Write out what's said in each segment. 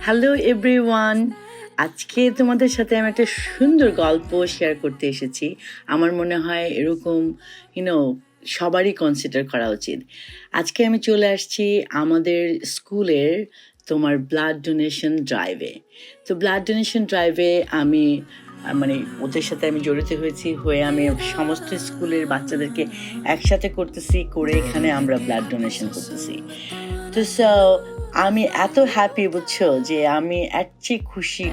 Hello everyone আজকে তোমাদের সাথে আমি একটা সুন্দর গল্প শেয়ার করতে এসেছি। আমার মনে হয় এরকম ইউনো সবারই কনসিডার করা উচিত। আজকে আমি চলে আসছি আমাদের স্কুলের তোমার ব্লাড ডোনেশন ড্রাইভে তো ব্লাড ডোনেশন ড্রাইভে আমি মানে ওদের সাথে আমি জড়িত হয়েছি, হয়ে আমি সমস্ত স্কুলের বাচ্চাদেরকে একসাথে করতেছি, করে এখানে আমরা ব্লাড ডোনেশন করতেছি। তো আমি এত হ্যাপি বুঝছ? যে আমি এর চেয়ে খুশি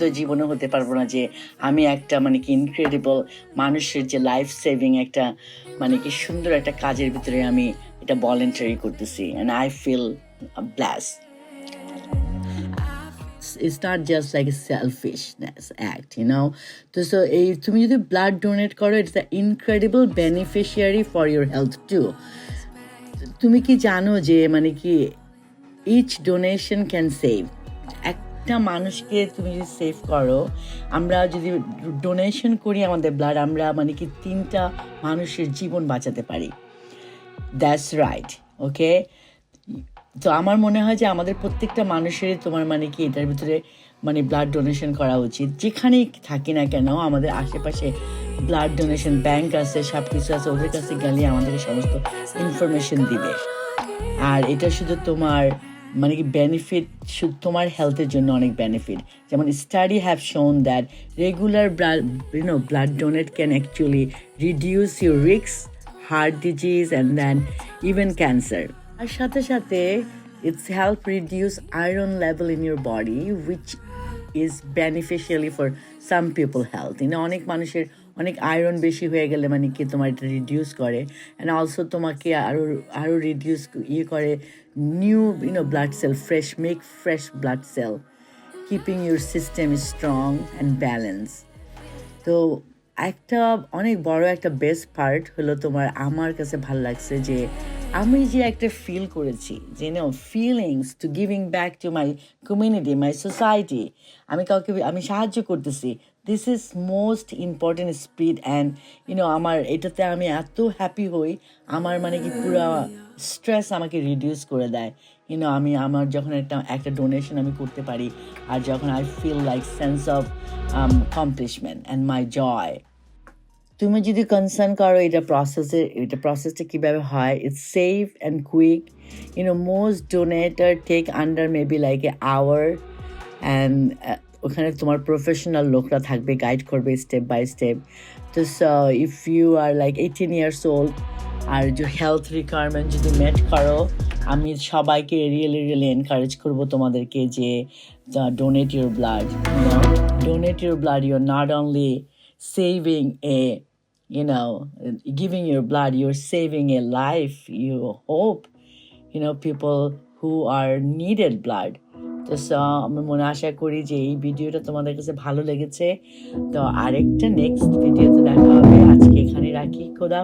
তো জীবনে হতে পারব না, যে আমি একটা মানে কি ইনক্রেডিবল মানুষের যে লাইফ সেভিং একটা মানে কি সুন্দর একটা কাজের ভিতরে আমি এটা ভলেন্টারি করতেছি। And I feel blessed it's not just, like a selfishness act, you know? তো সো এই তুমি যদি ব্লাড ডোনেট করো it's the incredible beneficiary for your health too তুমি কি জানো যে মানে কি ইচ ডোনেশন ক্যান সেভ একটা মানুষকে তুমি যদি সেভ করো, আমরা যদি ডোনেশন করি আমাদের ব্লাড আমরা মানে কি তিনটা মানুষের জীবন বাঁচাতে পারি। দ্যাটস রাইট ওকে তো আমার মনে হয় যে আমাদের প্রত্যেকটা মানুষেরই তোমার মানে কি এটার ভিতরে মানে ব্লাড ডোনেশন করা উচিত। যেখানেই থাকি না কেন, আমাদের আশেপাশে ব্লাড ডোনেশন ব্যাংক আছে সব কিছু আছে, ওদের কাছে গেলে আমাদেরকে সমস্ত ইনফরমেশন দিবে। আর এটা শুধু তোমার মানে কি বেনিফিট শুধু তোমার হেলথের জন্য অনেক বেনিফিট যেমন study have shown that regular you know blood donate can actually reduce your রিক্স heart disease and then even cancer আর সাথে সাথে it's help reduce iron level in your body which is beneficially for some people health in অনেক মানুষের অনেক iron বেশি হয়ে গেলে মানে কি তোমার এটা রিডিউস করে অ্যান্ড অলসো তোমাকে আরও আরও রিডিউস ইয়ে করে new you know blood cell fresh make fresh blood cell keeping your system strong and balance তো একটা অনেক বড় একটা বেস্ট পার্ট হলো তোমার আমার কাছে ভালো লাগছে যে আমি যে একটা ফিল করেছি, যে no feelings to giving back to my community my society আমি কাউকে, আমি সাহায্য করতেছি this is most important speed and you know আমার এটাতে আমি এত হ্যাপি হই, আমার মানে কি পুরো স্ট্রেস আমাকে রিডিউস করে দেয়। ইউনো আমি, আমার যখন একটা একটা ডোনেশন আমি করতে পারি, আর যখন I feel like sense of accomplishment and my joy তুমি যদি কনসার্ন করো এটা প্রসেসে এটা প্রসেসটা কীভাবে হয় it's safe and quick you know most donator take under maybe like a hour and ওখানে তোমার প্রফেশনাল লোকরা থাকবে গাইড করবে স্টেপ বাই স্টেপ তো if you are like eighteen years old আর যে হেলথ রিকোয়ারমেন্ট যদি মেট করো, আমি সবাইকে রিয়েলি রিয়েলি এনকারেজ করব তোমাদেরকে যে donate your blood donate your blood you're not only saving a you know giving your blood you're saving a life you hope you know people who are needed blood তো so, আমি মনে আশা করি যে এই ভিডিওটা তোমাদের কাছে ভালো লেগেছে তো আরেকটা নেক্সট ভিডিওতে দেখা হবে আজকে এখানে রাখি খোদা